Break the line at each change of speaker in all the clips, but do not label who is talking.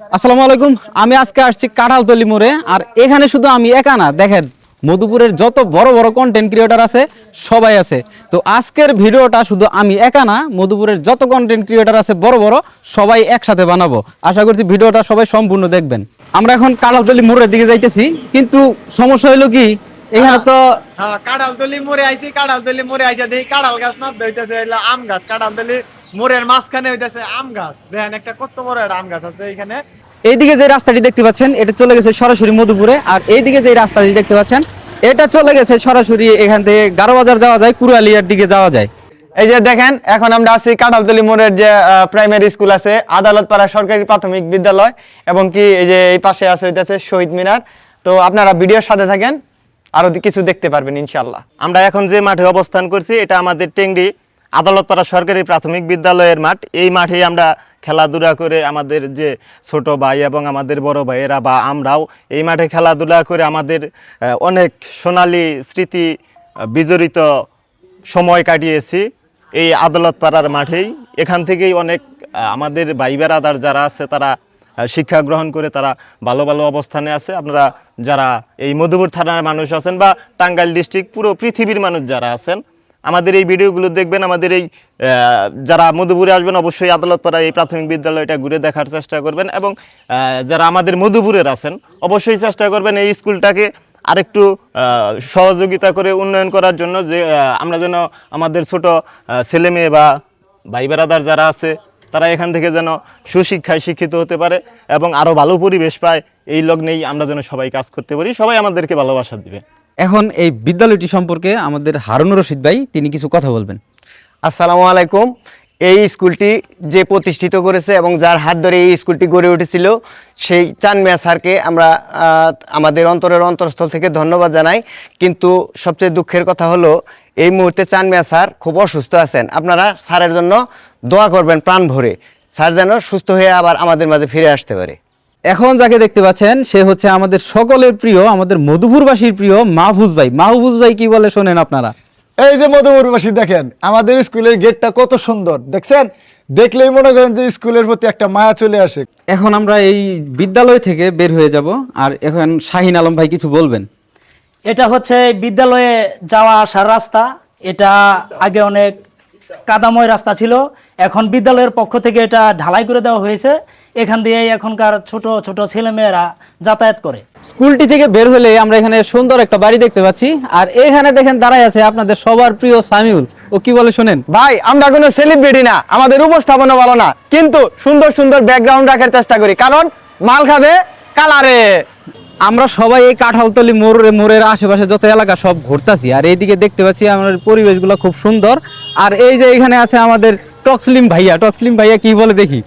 আসসালামু আলাইকুম। আমি আজকে আসছি কাঁঠালতলি মোড়ে, আর এখানে শুধু আমি একা না, দেখেন, মধুপুরের যত বড় বড় কন্টেন্ট ক্রিয়েটর আছে, সবাই আছে। তো আজকের ভিডিওটা শুধু আমি একা না, মধুপুরের যত কন্টেন্ট ক্রিয়েটর আছে, বড় বড়, সবাই একসাথে বানাবো। আশা করছি ভিডিওটা সবাই সম্পূর্ণ দেখবেন। আমরা এখন কাঁঠালতলি মোড়ের দিকে যাইতেছি, কিন্তু সমস্যা হইল কি, এখানে তো
হ্যাঁ কাঁঠাল মোড়ে আইছি কাঁঠাল তলি মোড়ে আইসা দেখি কাঁঠাল গাছ না আম গাছ কাঁঠাল তলি মোড়ের মাঝখানে হইতেছে আম গাছ। দেখেন একটা কত বড় একটা আম গাছ আছে এখানে
এইদিকে যে রাস্তাটি দেখতে পাচ্ছেন, এটা চলে গেছে সরাসরি মধুপুরে। আর এইদিকে যে রাস্তাটি দেখতে পাচ্ছেন, এটা চলে গেছে সরাসরি এখান থেকে গারো বাজার যাওয়া যায় কুরালিয়ার দিকে যাওয়া যায়।
এই যে দেখেন, এখন আমরা আছি কাঁঠালতলি মোড়ের যে প্রাইমারি স্কুল আছে আদালত পাড়া সরকারি প্রাথমিক বিদ্যালয় এবং কি এই যে এই পাশে আছে হইতেছে শহীদ মিনার। তো আপনারা ভিডিওর সাথে থাকেন, আরও কিছু দেখতে পারবেন ইনশাল্লাহ
আমরা এখন যে মাঠে অবস্থান করছি, এটা আমাদের টেংরি আদালতপাড়া সরকারি প্রাথমিক বিদ্যালয়ের মাঠ। এই মাঠেই আমরা খেলাধুলা করে আমাদের যে ছোট ভাই এবং আমাদের বড় ভাইয়েরা বা আমরাও এই মাঠে খেলাধুলা করে আমাদের অনেক সোনালী স্মৃতি বিজড়িত সময় কাটিয়েছি। এই আদালত পাড়ার মাঠেই এখান থেকেই অনেক আমাদের ভাই বেড়াদার যারা আছে তারা শিক্ষা গ্রহণ করে তারা ভালো ভালো অবস্থানে আছে। আপনারা যারা এই মধুপুর থানার মানুষ আছেন বা টাঙ্গাইল ডিস্ট্রিক্ট পুরো পৃথিবীর মানুষ যারা আছেন আমাদের এই ভিডিওগুলো দেখবেন আমাদের এই যারা মধুপুরে আসবেন অবশ্যই আদালত আদালতপাড়া এই প্রাথমিক বিদ্যালয়টা ঘুরে দেখার চেষ্টা করবেন এবং যারা আমাদের মধুপুরের আছেন অবশ্যই চেষ্টা করবেন এই স্কুলটাকে আরেকটু সহযোগিতা করে উন্নয়ন করার জন্য যে আমরা যেন আমাদের ছোট আহ, ছেলে মেয়ে বা ভাই বেড়াদার যারা আছে তারা এখান থেকে যেন সুশিক্ষায় শিক্ষিত হতে পারে এবং আরও ভালো পরিবেশ পায় এই লগ্নেই আমরা যেন সবাই কাজ করতে পারি। সবাই আমাদেরকে ভালোবাসা দিবে।
এখন এই বিদ্যালয়টি সম্পর্কে আমাদের হারুন রশিদ ভাই, তিনি কিছু কথা বলবেন।
আসসালামু আলাইকুম। এই স্কুলটি যে প্রতিষ্ঠিত করেছে এবং যার হাত ধরে এই স্কুলটি গড়ে উঠেছিল, সেই চান মিয়া স্যারকে আমরা আমাদের অন্তরের অন্তরস্থল থেকে ধন্যবাদ জানাই। কিন্তু সবচেয়ে দুঃখের কথা হলো, এই মুহূর্তে চান মিয়া স্যার খুব অসুস্থ আছেন। আপনারা স্যারের জন্য দোয়া করবেন প্রাণ ভরে। স্যার যেন সুস্থ হয়ে আবার আমাদের মাঝে ফিরে আসতে পারে।
এখন যাকে দেখতে পাচ্ছেন সে হচ্ছে আমাদের সকলের প্রিয় আমাদের মধুপুরবাসীর প্রিয় মাহফুজ ভাই। মাহফুজ ভাই কি বলে শোনেন আপনারা?
এই যে মধুপুরবাসী দেখেন আমাদের স্কুলের গেটটা কত সুন্দর দেখছেন? দেখলেই মনে করেন যে স্কুলের প্রতি একটা মায়া চলে আসে।
এখন আমরা এই বিদ্যালয় থেকে বের হয়ে যাব আর এখন শাহিন আলম ভাই কিছু বলবেন।
এটা হচ্ছে বিদ্যালয়ে যাওয়া আসার রাস্তা এটা আগে অনেক কাদাময় রাস্তা ছিল এখন বিদ্যালয়ের পক্ষ থেকে এটা ঢালাই করে দেওয়া হয়েছে। এখান দিয়ে এখনকার ছোট ছোট ছেলেমেয়েরা যাতায়াত করে।
স্কুলটি থেকে বের হলে আমরা এখানে সুন্দর একটা বাড়ি দেখতে পাচ্ছি। আর এখানে দেখেন দাঁড়ায় আছে আপনাদের সবার প্রিয় সামিউল। ও কি বলে শোনেন?
ভাই আমরা কোনো সেলিব্রিটি না আমাদের উপস্থাপনা ভালো না কিন্তু সুন্দর সুন্দর ব্যাকগ্রাউন্ড রাখার চেষ্টা করি। কারণ মাল খাবে কালারে।
আমরা সবাই এই কাঁঠালতলি মোড়ে মোড়ের আশেপাশে যত এলাকা সব ঘুরতাছি। আর এইদিকে দেখতে পাচ্ছি আমাদের পরিবেশগুলো খুব সুন্দর। আর এই যে এখানে আছে আমাদের টক্সলিম ভাইয়া। টক্সলিম ভাইয়া কি বলে দেখি?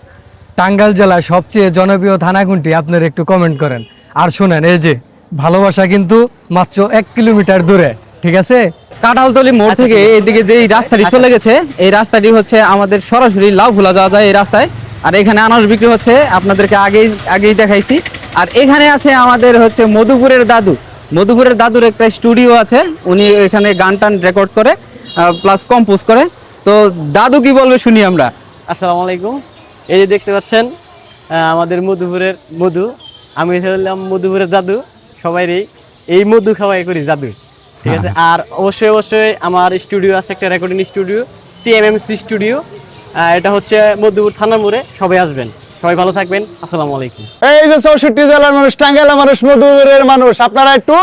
টাঙ্গাইল জেলার সবচেয়ে জনপ্রিয় থানা কোনটি? আপনারা একটু কমেন্ট করেন। আর শুনেন এই যে ভালোবাসা কিন্তু মাত্র এক কিলোমিটার দূরে ঠিক আছে?
কাঁঠালতলি মোড় থেকে এইদিকে যে রাস্তাটি চলে গেছে এই রাস্তাটি হচ্ছে আমাদের সরাসরি লাভ ভোলা যাওয়া যায় এই রাস্তায়। আর এখানে আনারস বিক্রি হচ্ছে আপনাদেরকে আগেই আগেই দেখাইছি। আর এখানে আছে আমাদের হচ্ছে মধুপুরের দাদু। মধুপুরের দাদুর একটা স্টুডিও আছে উনি এখানে গান টান রেকর্ড করে প্লাস কম্পোজ করে। তো দাদু কি বলবে শুনি আমরা।
আসসালামু আলাইকুম। এই যে দেখতে পাচ্ছেন আমাদের মধুপুরের মধু। আমি হলাম মধুপুরের জাদু সবাইরই। এই মধু খাওয়াই করি জাদু। ঠিক আছে? আর অবশ্যই অবশ্যই আমার স্টুডিও আছে একটা রেকর্ডিং স্টুডিও টিএমএমসি স্টুডিও। এটা হচ্ছে মধুপুর থানার মোড়ে। সবাই আসবেন। সবাই ভালো থাকবেন। আসসালামু আলাইকুম।
এই যে চৌষট্টি জেলার মানুষ টাঙ্গাইলের মানুষ মধুপুরের মানুষ আপনারা একটু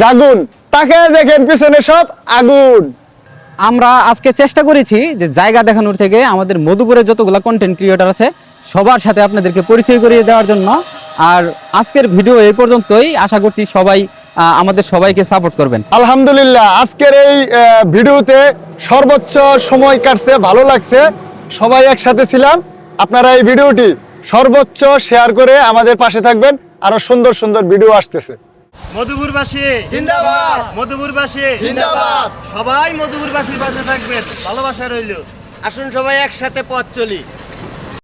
জাগুন। তাকে দেখেন পিছনে সব আগুন।
আমরা আজকে চেষ্টা করেছি যে জায়গা দেখানোর থেকে আমাদের মধুপুরের যতগুলো কন্টেন্ট ক্রিয়েটার আছে, সবার সাথে আপনাদেরকে পরিচয় করিয়ে দেওয়ার জন্য। আর আজকের ভিডিও এই পর্যন্তই। আশা করছি সবাই আমাদের সবাইকে সাপোর্ট করবেন।
আলহামদুলিল্লাহ, আজকের এই ভিডিওতে সর্বোচ্চ সময় কাটছে, ভালো লাগছে। সবাই একসাথে ছিলাম। আপনারা এই ভিডিওটি সর্বোচ্চ শেয়ার করে আমাদের পাশে থাকবেন। আরও সুন্দর সুন্দর ভিডিও আসতেছে।
মধুপুরবাসী। জিন্দাবাদ। মধুপুরবাসী। জিন্দাবাদ। সবাই মধুপুরবাসীর পাশে থাকবেন। ভালোবাসা রইল।
আসুন সবাই একসাথে পথ চলি।